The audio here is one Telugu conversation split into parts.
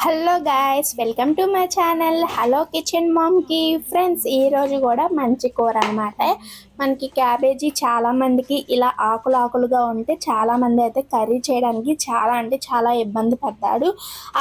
Hello guys welcome to my channel hello kitchen మామ్కి friends ఈరోజు కూడా మంచి కూర అనమాట మనకి క్యాబేజీ చాలా మందికి ఇలా ఆకులు ఆకులుగా ఉంటే చాలా మంది అయితే కర్రీ చేయడానికి చాలా అంటే చాలా ఇబ్బంది పడ్డాడు.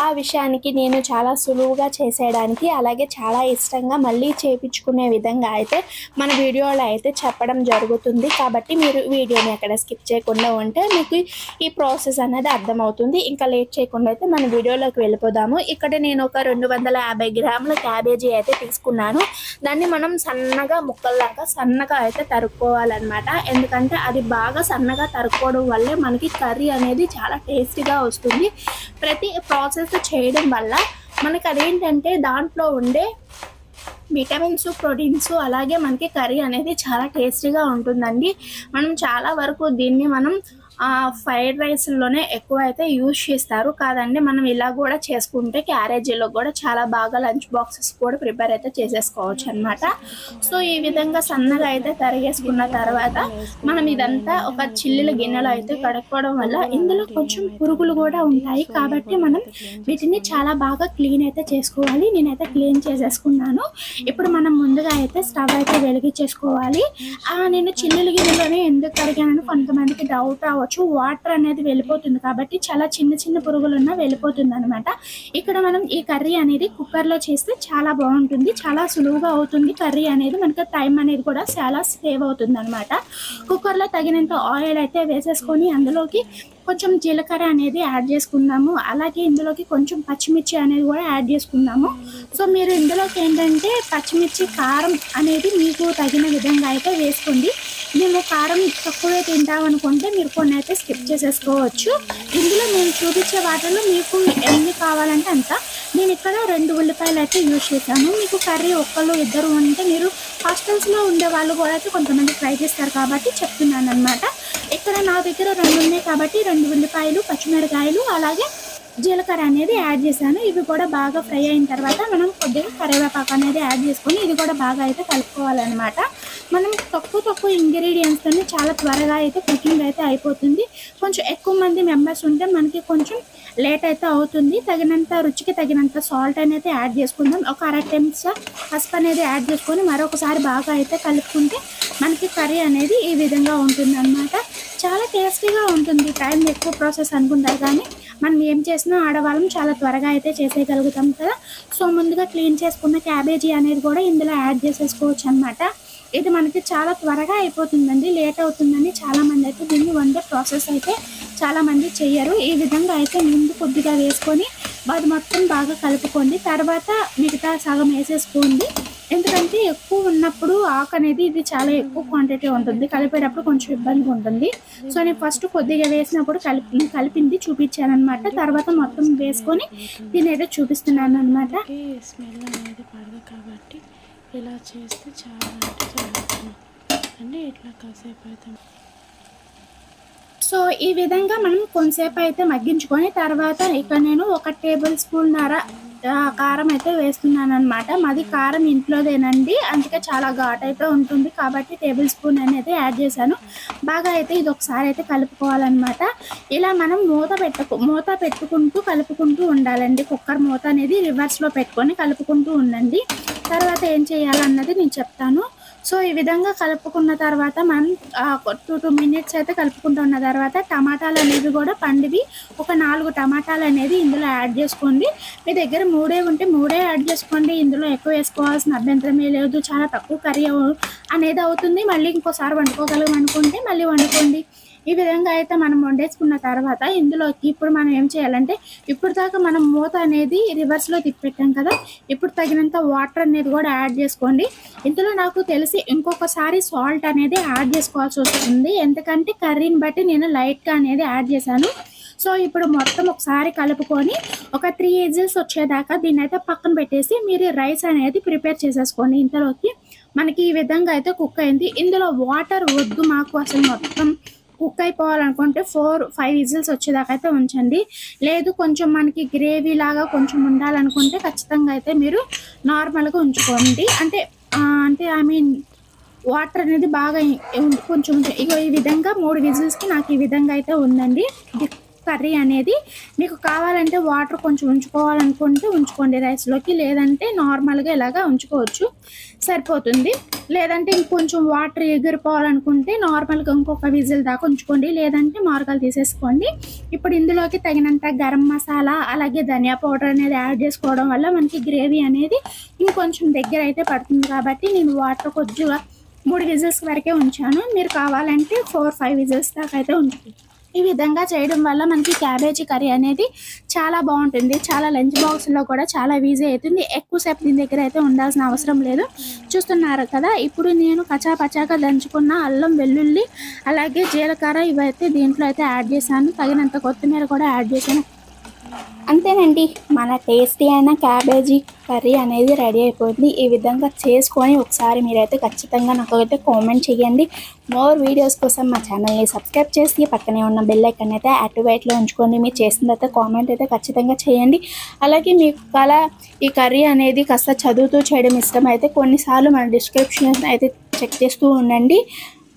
ఆ విషయానికి నేను చాలా సులువుగా చేసేయడానికి అలాగే చాలా ఇష్టంగా మళ్ళీ చేపించుకునే విధంగా అయితే మన వీడియోలో అయితే చెప్పడం జరుగుతుంది. కాబట్టి మీరు వీడియోని ఎక్కడ స్కిప్ చేయకుండా ఉంటే మీకు ఈ ప్రాసెస్ అనేది అర్థమవుతుంది. ఇంకా లేట్ చేయకుండా అయితే మన వీడియోలోకి వెళ్ళిపోదాము. ఇక్కడ నేను ఒక రెండు వందల యాభై గ్రాముల క్యాబేజీ అయితే తీసుకున్నాను. దాన్ని మనం సన్నగా ముక్కల్లాగా సన్నగా అయితే తరుక్కోవాలన్నమాట. ఎందుకంటే అది బాగా సన్నగా తరుక్కోవడం వల్లే మనకి కర్రీ అనేది చాలా టేస్టీగా వస్తుంది. ప్రతి ప్రాసెస్ చేయడం వల్ల మనకి అదేంటంటే దాంట్లో ఉండే విటమిన్స్ ప్రోటీన్స్ అలాగే మనకి కర్రీ అనేది చాలా టేస్టీగా ఉంటుందండి. మనం చాలా వరకు దీన్ని మనం ఫ్రైడ్ రైస్లోనే ఎక్కువ అయితే యూజ్ చేస్తారు. కాదండి మనం ఇలా కూడా చేసుకుంటే క్యారేజీలో కూడా చాలా బాగా లంచ్ బాక్సెస్ కూడా ప్రిపేర్ అయితే చేసేసుకోవచ్చు అనమాట సో ఈ విధంగా సన్నగా అయితే తరిగేసుకున్న తర్వాత మనం ఇదంతా ఒక చిల్లుల గిన్నెలో అయితే కడుక్కోవడం వల్ల ఇందులో కొంచెం పురుగులు కూడా ఉంటాయి. కాబట్టి మనం వీటిని చాలా బాగా క్లీన్ అయితే చేసుకోవాలి. నేనైతే క్లీన్ చేసేసుకున్నాను. ఇప్పుడు మనం ముందుగా అయితే స్టవ్ అయితే వెలిగించేసుకోవాలి. ఆ, నేను చిల్లుల గిన్నెలోనే ఎందుకు కడిగానని కొంతమందికి డౌట్ రావచ్చు. వాటర్ అనేది వెళ్ళిపోతుంది కాబట్టి చాలా చిన్న చిన్న పురుగులున్నా వెళ్ళిపోతుంది అనమాట ఇక్కడ మనం ఈ కర్రీ అనేది కుక్కర్లో చేస్తే చాలా బాగుంటుంది చాలా సులువుగా అవుతుంది. కర్రీ అనేది మనకి టైం అనేది కూడా చాలా సేవ్ అవుతుంది అనమాట కుక్కర్లో తగినంత ఆయిల్ అయితే వేసేసుకొని అందులోకి కొంచెం జీలకర్ర అనేది యాడ్ చేసుకుందాము. అలాగే ఇందులోకి కొంచెం పచ్చిమిర్చి అనేది కూడా యాడ్ చేసుకుందాము. సో మీరు ఇందులోకి ఏంటంటే పచ్చిమిర్చి కారం అనేది మీకు తగిన విధంగా అయితే వేసుకోండి. మేము కారం తక్కువే తింటాం అనుకుంటే మీరు కొన్ని అయితే స్కిప్ చేసేసుకోవచ్చు. ఇందులో మేము చూపించే వాటిలో మీకు ఎన్ని కావాలంటే అంత. నేను ఇక్కడ రెండు ఉల్లిపాయలు అయితే యూజ్ చేశాను. మీకు కర్రీ ఒక్కళ్ళు ఇద్దరు ఉంటే మీరు హాస్టల్స్లో ఉండే వాళ్ళు కూడా అయితే కొంతమంది ట్రై చేస్తారు కాబట్టి చెప్తున్నాను అనమాట ఇక్కడ నా దగ్గర రెండు ఉన్నాయి కాబట్టి రెండు ఉల్లిపాయలు పచ్చిమిరకాయలు అలాగే జీలకర్ర అనేది యాడ్ చేశాను. ఇవి కూడా బాగా ఫ్రై అయిన తర్వాత మనం కొద్దిగా కరివేపాకు అనేది యాడ్ చేసుకొని ఇది కూడా బాగా అయితే కలుపుకోవాలన్నమాట. మనం తక్కువ తక్కువ ఇంగ్రీడియంట్స్తోనే చాలా త్వరగా అయితే కుకింగ్ అయితే అయిపోతుంది. కొంచెం ఎక్కువ మంది మెంబర్స్ ఉంటే మనకి కొంచెం లేట్ అయితే అవుతుంది. తగినంత రుచికి తగినంత సాల్ట్ అనేది యాడ్ చేసుకుందాం. ఒక అర చెంచా పసుపు అనేది యాడ్ చేసుకొని మరొకసారి బాగా అయితే కలుపుకుంటే మనకి కర్రీ అనేది ఈ విధంగా ఉంటుంది చాలా టేస్టీగా ఉంటుంది. టైం ఎక్కువ ప్రాసెస్ అనుకుంటారు కానీ మనం ఏం చేసినా ఆడవాళ్ళం చాలా త్వరగా అయితే చేసేయగలుగుతాం కదా. సో ముందుగా క్లీన్ చేసుకున్న క్యాబేజీ అనేది కూడా ఇందులో యాడ్ చేసేసుకోవచ్చు అనమాట ఇది మనకి చాలా త్వరగా అయిపోతుందండి లేట్ అవుతుందని చాలామంది అయితే దీన్ని వండే ప్రాసెస్ అయితే చాలామంది చేయరు ఈ విధంగా అయితే ముందు కొద్దిగా వేసుకొని అది మొత్తం బాగా కలుపుకోండి. తర్వాత మిగతా సగం వేసేసుకోండి. ఎందుకంటే ఎక్కువ ఉన్నప్పుడు ఆకు అనేది ఇది చాలా ఎక్కువ క్వాంటిటీ ఉంటుంది. కలిపేటప్పుడు కొంచెం ఇబ్బందిగా ఉంటుంది. సో నేను ఫస్ట్ కొద్దిగా వేసినప్పుడు కలిపి కలిపింది చూపించాను అనమాట తర్వాత మొత్తం వేసుకొని దీని అయితే చూపిస్తున్నాను అనమాట స్మెల్ అనేది పడదు కాబట్టి ఇలా చేస్తే చాలా అంటే చాలా బాగుంది. అంటే ఇట్లా కాసేపు అయితే సో ఈ విధంగా మనం కొంతసేపు అయితే మగ్గించుకొని తర్వాత ఇక్కడ నేను ఒక టేబుల్ స్పూన్ నర కారం అయితే వేస్తున్నాను అనమాట మాది కారం ఇంట్లోదేనండి. అందుకే చాలా ఘాట్ అయితే ఉంటుంది. కాబట్టి టేబుల్ స్పూన్ అనేది యాడ్ చేశాను. బాగా అయితే ఇది ఒకసారి అయితే కలుపుకోవాలన్నమాట. ఇలా మనం మూత పెట్టుకు మూత పెట్టుకుంటూ కలుపుకుంటూ ఉండాలండి. కుక్కర్ మూత అనేది రివర్స్లో పెట్టుకొని కలుపుకుంటూ ఉండండి. తర్వాత ఏం చేయాలన్నది నేను చెప్తాను. సో ఈ విధంగా కలుపుకున్న తర్వాత మనం టూ టూ మినిట్స్ అయితే కలుపుకుంటున్న తర్వాత టమాటాలు అనేవి కూడా పండివి. ఒక నాలుగు టమాటాలు అనేది ఇందులో యాడ్ చేసుకోండి. మీ దగ్గర మూడే ఉంటే మూడే యాడ్ చేసుకోండి. ఇందులో ఎక్కువ వేసుకోవాల్సిన అభ్యంతరమే లేదు. చాలా తక్కువ కర్రీ అనేది అవుతుంది. మళ్ళీ ఇంకోసారి వండుకోగలం అనుకుంటే మళ్ళీ వండుకోండి. ఈ విధంగా అయితే మనం వండేసుకున్న తర్వాత ఇందులోకి ఇప్పుడు మనం ఏం చేయాలంటే ఇప్పుడు దాకా మనం మూత అనేది రివర్స్లో తిప్పెట్టాం కదా ఇప్పుడు తగినంత వాటర్ అనేది కూడా యాడ్ చేసుకోండి. ఇందులో నాకు తెలిసి ఇంకొకసారి సాల్ట్ అనేది యాడ్ చేసుకోవాల్సి వస్తుంది. ఎందుకంటే కర్రీని బట్టి నేను లైట్గా అనేది యాడ్ చేశాను. సో ఇప్పుడు మొత్తం ఒకసారి కలుపుకొని ఒక త్రీ ఏజెస్ వచ్చేదాకా దీన్ని అయితే పక్కన పెట్టేసి మీరు రైస్ అనేది ప్రిపేర్ చేసేసుకోండి. ఇంతలోకి మనకి ఈ విధంగా అయితే కుక్ అయింది. ఇందులో వాటర్ వద్దు మాకు అసలు మొత్తం. కుక్ అయిపోవాలనుకుంటే ఫోర్ ఫైవ్ విజిల్స్ వచ్చేదాకా అయితే ఉంచండి. లేదు కొంచెం మనకి గ్రేవీ లాగా కొంచెం ఉండాలనుకుంటే ఖచ్చితంగా అయితే మీరు నార్మల్గా ఉంచుకోండి. అంటే అంటే ఐ మీన్ వాటర్ అనేది బాగా కొంచెం ఇగో ఈ విధంగా మూడు విజిల్స్కి నాకు ఈ విధంగా అయితే ఉందండి. కర్రీ అనేది మీకు కావాలంటే వాటర్ కొంచెం ఉంచుకోవాలనుకుంటే ఉంచుకోండి. రైస్లోకి లేదంటే నార్మల్గా ఇలాగా ఉంచుకోవచ్చు. సరిపోతుంది. లేదంటే ఇంకొంచెం వాటర్ ఎగిరిపోవాలనుకుంటే నార్మల్గా ఇంకొక విజిల్ దాకా ఉంచుకోండి. లేదంటే మార్గాలు తీసేసుకోండి. ఇప్పుడు ఇందులోకి తగినంత గరం మసాలా అలాగే ధనియా పౌడర్ అనేది యాడ్ చేసుకోవడం వల్ల మనకి గ్రేవీ అనేది ఇంకొంచెం దగ్గర అయితే పడుతుంది. కాబట్టి నేను వాటర్ కొద్దిగా మూడు విజిల్స్ వరకే ఉంచాను. మీరు కావాలంటే ఫోర్ ఫైవ్ విజిల్స్ దాకా అయితే ఉంటుంది ఈ విధంగా చేయడం వల్ల మనకి క్యాబేజీ కర్రీ అనేది చాలా బాగుంటుంది. చాలా లంచ్ బాక్స్లో కూడా చాలా ఈజీ అవుతుంది ఎక్కువసేపు దీని దగ్గర అయితే ఉండాల్సిన అవసరం లేదు. చూస్తున్నారు కదా ఇప్పుడు నేను కచా పచాగా దంచుకున్న అల్లం వెల్లుల్లి అలాగే జీలకర్ర ఇవైతే దీంట్లో అయితే యాడ్ చేశాను. తగినంత కొత్తిమీర కూడా యాడ్ చేశాను. అంతేనండి మన టేస్టీ అయిన క్యాబేజీ కర్రీ అనేది రెడీ అయిపోయింది. ఈ విధంగా చేసుకొని ఒకసారి మీరైతే ఖచ్చితంగా నాకు అయితే కామెంట్ చేయండి మోర్ వీడియోస్ కోసం మా ఛానల్ని సబ్స్క్రైబ్ చేసి పక్కనే ఉన్న బెల్ ఐకన్ అయితే యాక్టివేట్లో ఉంచుకోండి. మీరు చేసిన తర్వాత కామెంట్ అయితే ఖచ్చితంగా చేయండి. అలాగే మీకు కల ఈ కర్రీ అనేది కాస్త చదువుతూ చేయడం ఇష్టం అయితే కొన్నిసార్లు మన డిస్క్రిప్షన్ అయితే చెక్ చేస్తూ ఉండండి.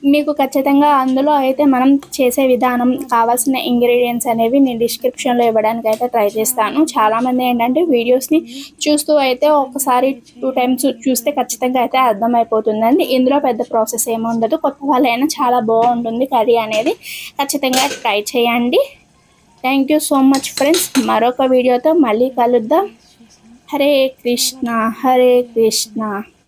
మీకు ఖచ్చితంగా అందులో అయితే మనం చేసే విధానం కావాల్సిన ఇంగ్రీడియంట్స్ అనేవి నేను డిస్క్రిప్షన్లో ఇవ్వడానికి అయితే ట్రై చేస్తాను. చాలామంది ఏంటంటే వీడియోస్ని చూస్తూ అయితే ఒకసారి టూ టైమ్స్ చూస్తే ఖచ్చితంగా అయితే అర్థమైపోతుందండి. ఇందులో పెద్ద ప్రాసెస్ ఏమి ఉండదు. కొత్త వాళ్ళైనా చాలా బాగుంటుంది కర్రీ అనేది. ఖచ్చితంగా ట్రై చేయండి. Thank you so much friends మరొక వీడియోతో మళ్ళీ కలుద్దాం. హరే కృష్ణ హరే కృష్ణ.